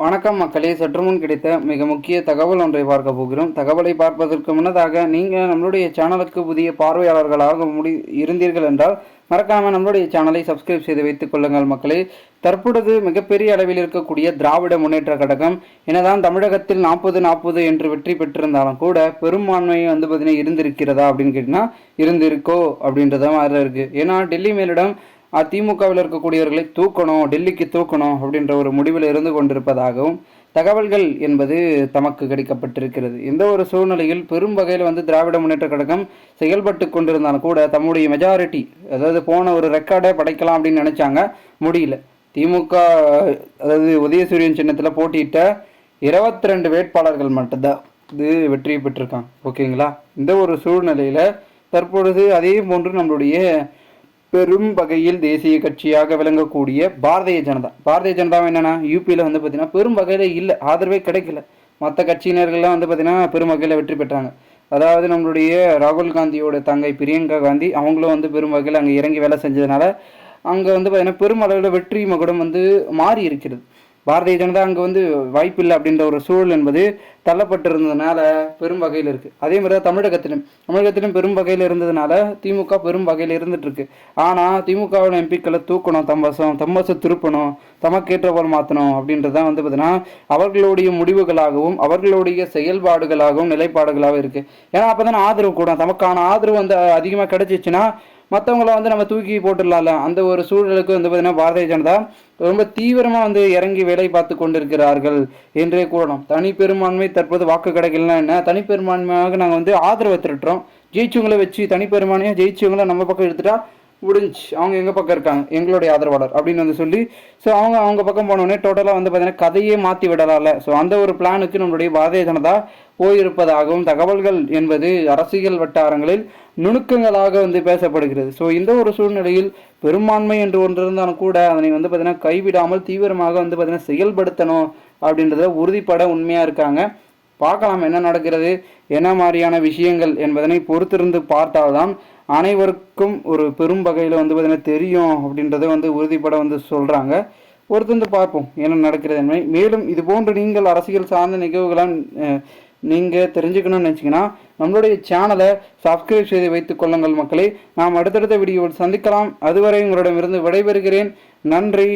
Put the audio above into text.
வணக்கம் மக்களே. சற்று முன் கிடைத்த மிக முக்கிய தகவல் ஒன்றை பார்க்க போகிறோம். தகவலை பார்ப்பதற்கு முன்னதாக நீங்கள் நம்மளுடைய சேனலுக்கு புதிய பார்வையாளர்களாக முடி இருந்தீர்கள் என்றால் மறக்காமல் நம்மளுடைய சேனலை சப்ஸ்கிரைப் செய்து வைத்துக் கொள்ளுங்கள் மக்களே. தற்பொழுது மிகப்பெரிய அளவில் இருக்கக்கூடிய திராவிட முன்னேற்ற கழகம் என்னதான் தமிழகத்தில் நாற்பது நாற்பது என்று வெற்றி பெற்றிருந்தாலும் கூட பெரும்பான்மை வந்து பார்த்தீங்கன்னா இருந்திருக்கிறதா அப்படின்னு கேட்டிங்கன்னா இருந்திருக்கோ அப்படின்றத மாதிரி இருக்குது ஏன்னா டெல்லி மேலிடம் அதிமுகவில் இருக்கக்கூடியவர்களை தூக்கணும் டெல்லிக்கு தூக்கணும் அப்படின்ற ஒரு முடிவில் இருந்து கொண்டிருப்பதாகவும் தகவல்கள் என்பது தமக்கு கிடைக்கப்பட்டிருக்கிறது. இந்த ஒரு சூழ்நிலையில் பெரும் வகையில் வந்து திராவிட முன்னேற்ற கழகம் செயல்பட்டு கொண்டிருந்தாலும் கூட தம்முடைய மெஜாரிட்டி அதாவது போன ஒரு ரெக்கார்டை படைக்கலாம் அப்படின்னு நினைச்சாங்க முடியல. திமுக அதாவது உதயசூரியன் சின்னத்தில் போட்டியிட்ட இருபத்தி ரெண்டு வேட்பாளர்கள் மட்டும்தான் இது வெற்றி பெற்றிருக்காங்க. ஓகேங்களா? இந்த ஒரு சூழ்நிலையில் தற்பொழுது அதே போன்று நம்மளுடைய பெரும் வகையில் தேசிய கட்சியாக விளங்கக்கூடிய பாரதிய ஜனதா. பாரதிய ஜனதா என்னென்னா யூபியில் வந்து பார்த்தீங்கன்னா பெரும் வகையில் இல்லை ஆதரவே கிடைக்கல. மற்ற கட்சியினர்கள்லாம் வந்து பார்த்தீங்கன்னா பெரும் வகையில் வெற்றி பெற்றாங்க. அதாவது நம்மளுடைய ராகுல் காந்தியோட தங்கை பிரியங்கா காந்தி அவங்களும் வந்து பெரும் வகையில் அங்கே இறங்கி வேலை செஞ்சதுனால அங்கே வந்து பார்த்தீங்கன்னா பெரும் அளவில் வெற்றி மகுடம் வந்து மாறி இருக்கிறது. பாரதிய ஜனதா அங்கே வந்து வாய்ப்பில்லை அப்படின்ற ஒரு சூழல் என்பது தள்ளப்பட்டிருந்ததுனால பெரும் வகையில் இருக்குது அதே மாதிரி தான் தமிழகத்திலும். தமிழகத்திலும் பெரும் வகையில் இருந்ததுனால திமுக பெரும் வகையில் இருந்துகிட்ருக்கு ஆனால் திமுகவோட எம்பிக்களை தூக்கணும் தம்பசம் தம்பசம் திருப்பணும் தமக்கேற்ற போல் மாற்றணும் அப்படின்றதான் வந்து பார்த்தீங்கன்னா அவர்களுடைய முடிவுகளாகவும் அவர்களுடைய செயல்பாடுகளாகவும் நிலைப்பாடுகளாகவும் இருக்குது ஏன்னா அப்போ தானே ஆதரவு கூட தமக்கான ஆதரவு வந்து அதிகமாக கிடச்சிச்சின்னா மற்றவங்கள வந்து நம்ம தூக்கி போட்டுடலாம்ல. அந்த ஒரு சூழலுக்கு வந்து பார்த்தீங்கன்னா பாரதிய ஜனதா ரொம்ப தீவிரமாக வந்து இறங்கி வேலை பார்த்து கொண்டிருக்கிறார்கள் என்றே கூறணும் தனி பெரும்பான்மை தற்போது வாக்கு கிடைக்கலன்னா என்ன? தனி பெரும்பான்மையாக நாங்கள் வந்து ஆதரவு திரட்டுறோம் ஜெயிச்சவங்களை வச்சு தனி ஜெயிச்சவங்கள ஜெயிச்சவங்களை நம்ம பக்கம் எடுத்துட்டா முடிஞ்சு அவங்க எங்கள் பக்கம் இருக்காங்க? எங்களுடைய ஆதரவாளர் அப்படின்னு வந்து சொல்லி ஸோ அவங்க அவங்க பக்கம் போனோடனே டோட்டலாக வந்து பார்த்தீங்கன்னா கதையே மாற்றி விடலாம்ல. ஸோ அந்த ஒரு பிளானுக்கு நம்மளுடைய பாரதிய ஜனதா போயிருப்பதாகவும் தகவல்கள் என்பது அரசியல் வட்டாரங்களில் நுணுக்கங்களாக வந்து பேசப்படுகிறது. ஸோ இந்த ஒரு சூழ்நிலையில் பெரும்பான்மை என்று ஒன்று இருந்தாலும் கூட அதனை வந்து பார்த்தீங்கன்னா கைவிடாமல் தீவிரமாக வந்து பார்த்தீங்கன்னா செயல்படுத்தணும் அப்படின்றத உறுதிப்பட உண்மையாக இருக்காங்க. பார்க்கலாம் என்ன நடக்கிறது என்ன மாதிரியான விஷயங்கள் என்பதனை பொறுத்திருந்து பார்த்தால்தான் அனைவருக்கும் ஒரு பெரும் வகையில் வந்து பார்த்தீங்கன்னா தெரியும் அப்படின்றத வந்து உறுதிப்பட வந்து சொல்கிறாங்க பொறுத்திருந்து பார்ப்போம் என்ன நடக்கிறது என்பதை. மேலும் இது போன்று நீங்கள் அரசியல் சார்ந்த நிகழ்வுகளாம் நீங்கள் தெரிஞ்சுக்கணும்னு நினச்சிங்கன்னா நம்மளுடைய சேனலை சப்ஸ்கிரைப் செய்து வைத்துக் கொள்ளுங்கள் மக்களே. நாம் அடுத்தடுத்த வீடியோவில் சந்திக்கலாம். அதுவரை உங்களிடமிருந்து விடைபெறுகிறேன். நன்றி.